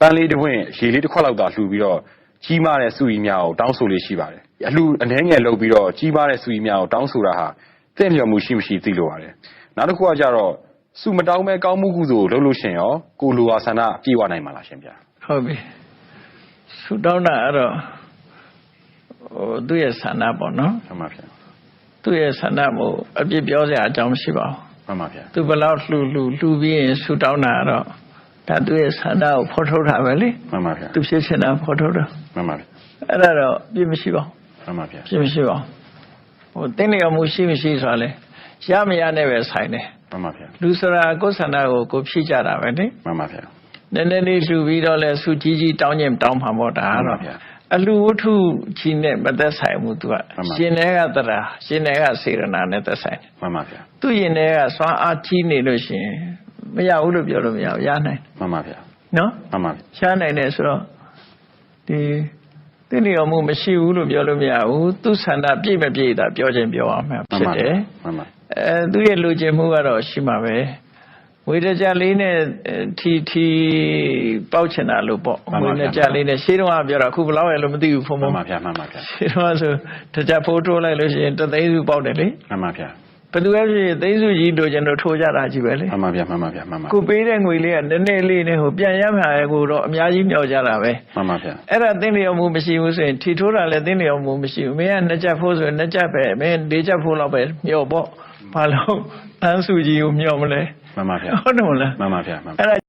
ပန်းလေးတစ်ပွင့်ရေလေးတစ်ခွက်လောက်သာလှူပြီးတော့ကြီးမားတဲ့စုကြီးများကိုတောင်းဆိုလေးရှိပါတယ်အလှအနှဲငယ်လုပ်ပြီးတော့ကြီးမားတဲ့စုကြီးများကိုတောင်းဆိုတာဟာတင့်လျော်မှုရှိမရှိသိလိုပါတယ်နောက်တစ်ခုကကြတော့စုမတောင်းမဲ့ကောင်းမှုကုသိုလ်လုပ်လို့ရှရင်ရောကိုလိုဟာဆန္ဒပြေဝနိုင်မှာလားရှင်ဗျာဟုတ်ပြီဆူတောင်းတာအဲ့တော့ဟိုသူ့ရဲ့ဆန္ဒပေါ့နော်မှန်ပါဗျာသူ့ရဲ့ဆန္ဒမို့အပြစ်ပြောစရာအကြောင်းမရှိပါဘူးမှန်ပါဗျာသူဘယ်လောက်လှူလှူလှူပြီးရင်ဆူတောင်းတာကတော့ ဒါသူ့ရဲ့ဆန္ဒကိုဖော်ထုတ်တာပဲလေမှန်ပါဗျာသူဖြစ်ချင်တာဖော်ထုတ်တာမှန်ပါဗျာအဲ့ဒါတော့အပြစ်မရှိပါဘူးမှန်ပါဗျာပြစ်မရှိပါဘူးဟိုတင်းလျော်မှုရှိမရှိဆိုတာလေရမရနဲ့ပဲဆိုင်တယ်မှန်ပါဗျာလူဆိုတာကိုယ်ဆန္ဒကိုကိုယ်ဖြည့်ကြတာပဲလေမှန်ပါဗျာနည်းနည်းလေးလှူပြီးတော့လဲစုကြီးကြီးတောင်းခြင်းတောင်းမှာပေါ့ဒါမှန်ပါကတော့ဗျာအလှဝတ္ထုကြီးနဲ့မသက်ဆိုင်ဘူးသူကမှန်ပါရှင်တွေကသရာရှင်တွေကစေရနာနဲ့သက်ဆိုင်တယ်မှန်ပါဗျာသူရင်တွေကစွမ်းအားကြီးနေလို့ရှိရင် မရဘူးလို့ပြောလို့မရဘူးရနိုင်တယ်မှန်ပါဗျာနော်မှန်ပါဗျာရှားနိုင်တယ်ဆိုတော့ဒီသိလျော်မှုမရှိဘူးလို့ပြောလို့မရဘူးသူဆန္ဒပြည့်မပြည့်တာပြောခြင်းပြောရမှာမှန်ဖြစ်ပါတဗျာယ်မှန်ပါအဲသူရဲ့လူကျင်မှုကတော့ရှိမှာပဲဝေဒကြလေးနဲ့အဲထီထီပေါက်ချင်တာလို့ပေါ့မှန်ပါဝေဗျာဒကြလေးနဲ့ရှင်းတော့ကပြောတာအခုဘယ်လောက်ရလို့မသိဘူးဖုံဖုံမှန်ပါဗျာမှန်ပါဗျာရှင်းတော့ဆိုတကြဖိုးထိုးလိုက်လို့ရှိရင်တသိန်းစုပေါက်တယ်လေမှန်ပါဗျာ ဘယ်သူပဲဖြစ်ဖြစ်သိန်းစုကြီးတို့ကျင်တို့ထိုးကြတာကြီးပဲလေမှန်ပါဗျာမှန်ပါဗျာမှန်ပါကိုပေးတဲ့ငွေလေးကနည်းနည်းလေးနဲ့ဟိုပြန်ရမှာကိုတော့အများကြီးမြောက်ကြတာပဲမှန်ပါဗျာအဲ့ဒါသိလျော်မှုမရှိဘူးဆိုရင်ထီထိုးတာလည်းသိလျော်မှုမရှိဘူးမင်းကနှစ်ချက်ဖိုးဆိုရင်နှစ်ချက်ပဲမင်းလေးချက်ဖိုးလောက်ပဲမြော့ပေါ့ဘာလို့တန်းစုကြီးကိုမြော့မလဲမှန်ပါဗျာဟုတ်တယ်မလားမှန်ပါဗျာမှန်ပါအဲ့ဒါ